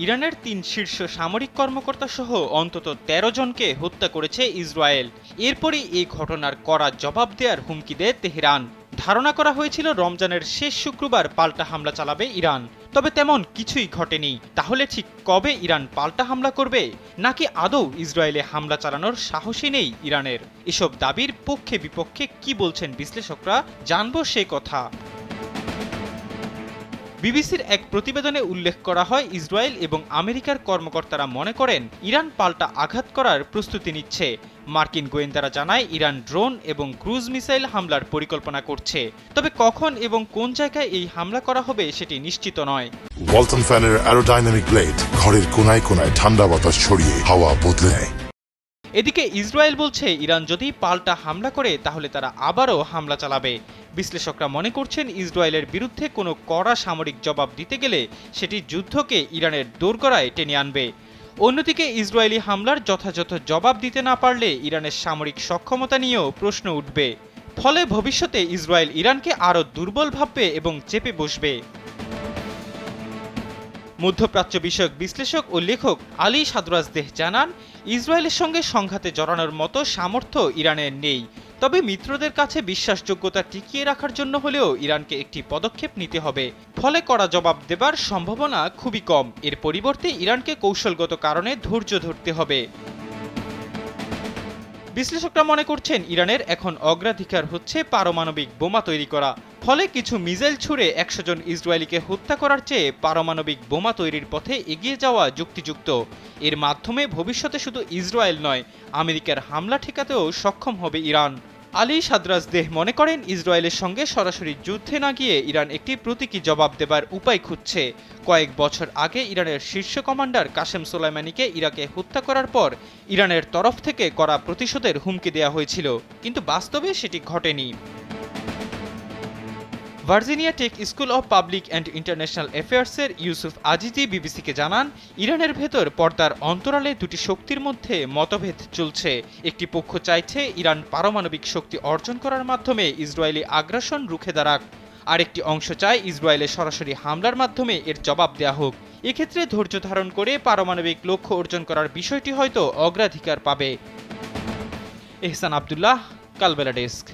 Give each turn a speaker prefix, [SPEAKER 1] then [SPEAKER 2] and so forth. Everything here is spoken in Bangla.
[SPEAKER 1] ইরানের তিন শীর্ষ সামরিক কর্মকর্তা সহ অন্তত ১৩ জনকে হত্যা করেছে ইসরায়েল। এরপরই এই ঘটনার কড়া জবাব দেওয়ার হুমকি দেয় তেহরান। ধারণা করা হয়েছিল রমজানের শেষ শুক্রবার পাল্টা হামলা চালাবে ইরান। তবে তেমন কিছুই ঘটেনি। তাহলে ঠিক কবে ইরান পাল্টা হামলা করবে? নাকি আদৌ ইসরায়েলে হামলা চালানোর সাহসই নেই ইরানের? এসব দাবির পক্ষে বিপক্ষে কি বলছেন বিশ্লেষকরা? জানব সে কথা। বিবিসির এক প্রতিবেদনে উল্লেখ করা হয়, ইসরায়েল এবং আমেরিকার কর্মকর্তারা মনে করেন, ইরান পাল্টা আঘাত করার প্রস্তুতি নিচ্ছে। মার্কিন গোয়েন্দারা জানায়, ইরান ড্রোন এবং ক্রুজ মিসাইল হামলার পরিকল্পনা করছে। তবে কখন এবং কোন জায়গায় এই হামলা করা হবে সেটি নিশ্চিত নয়।
[SPEAKER 2] ওয়ালটন ফ্যানের অ্যারোডাইনামিক ব্লেড ঘরের কোনায় কোনায় ঠান্ডা বাতাস ছড়িয়ে হাওয়া বদলে নেয়।
[SPEAKER 1] এদিকে ইসরায়েল বলছে, ইরান যদি পাল্টা হামলা করে, তাহলে তারা আবারও হামলা চালাবে। বিশ্লেষকরা মনে করছেন, ইসরায়েলের বিরুদ্ধে কোনো কড়া সামরিক জবাব দিতে গেলে সেটি যুদ্ধকে ইরানের দোরগড়ায় টেনে আনবে। অন্যদিকে ইসরায়েলি হামলার যথাযথ জবাব দিতে না পারলে ইরানের সামরিক সক্ষমতা নিয়েও প্রশ্ন উঠবে। ফলে ভবিষ্যতে ইসরায়েল ইরানকে আরও দুর্বল ভাববে এবং চেপে বসবে। মধ্যপ্রাচ্য বিষয়ক বিশ্লেষক ও লেখক আলী সাদরাজ দেহ জানান, ইসরায়েলের সঙ্গে সংঘাতে জড়ানোর মতো সামর্থ্য ইরানের নেই। তবে মিত্রদের কাছে বিশ্বাসযোগ্যতা টিকিয়ে রাখার জন্য হলেও ইরানকে একটি পদক্ষেপ নিতে হবে। ফলে কড়া জবাব দেবার সম্ভাবনা খুবই কম। এর পরিবর্তে ইরানকে কৌশলগত কারণে ধৈর্য ধরতে হবে। বিশ্লেষকরা মনে করছেন ইরানের এখন অগ্রাধিকার হচ্ছে পারমাণবিক বোমা তৈরি করা। ফলে কিছু মিসাইল ছুড়ে একশো জন ইসরায়েলিকে হত্যা করার চেয়ে পারমাণবিক বোমা তৈরির পথে এগিয়ে যাওয়া যুক্তিযুক্ত। এর মাধ্যমে ভবিষ্যতে শুধু ইসরায়েল নয়, আমেরিকার হামলা ঠেকাতেও সক্ষম হবে ইরান। আলী সাদরাজ দেহ মনে করেন ইসরায়েলের সঙ্গে সরাসরি যুদ্ধে না গিয়ে ইরান একটি প্রতীকী জবাব দেবার উপায় খুঁজছে। কয়েক বছর আগে ইরানের শীর্ষ কমান্ডার কাশেম সোলাইমানিকে ইরাকে হত্যা করার পর ইরানের তরফ থেকে করা প্রতিশোধের হুমকি দেওয়া হয়েছিল, কিন্তু বাস্তবে সেটি ঘটেনি। Virginia Tech school of public and international অ্যাফেয়ার্সের Yusuf Azizi বিবিসিকে জানান, ইরানের ভেতর পর্দার অন্তরালে দুটি শক্তির মধ্যে মতভেদ চলছে। একটি পক্ষ চাইছে ইরান পারমাণবিক শক্তি অর্জন করার মাধ্যমে ইসরায়েলি আগ্রাসন রুখে দাঁড়াক। আরেকটি অংশ চায় ইসরায়েলে সরাসরি হামলার মাধ্যমে এর জবাব দেয়া হোক। এক্ষেত্রে ধৈর্য ধারণ করে পারমাণবিক লক্ষ্য অর্জন করার বিষয়টি হয়তো অগ্রাধিকার পাবে। এহসান আবদুল্লাহ, কালবেলা ডেস্ক।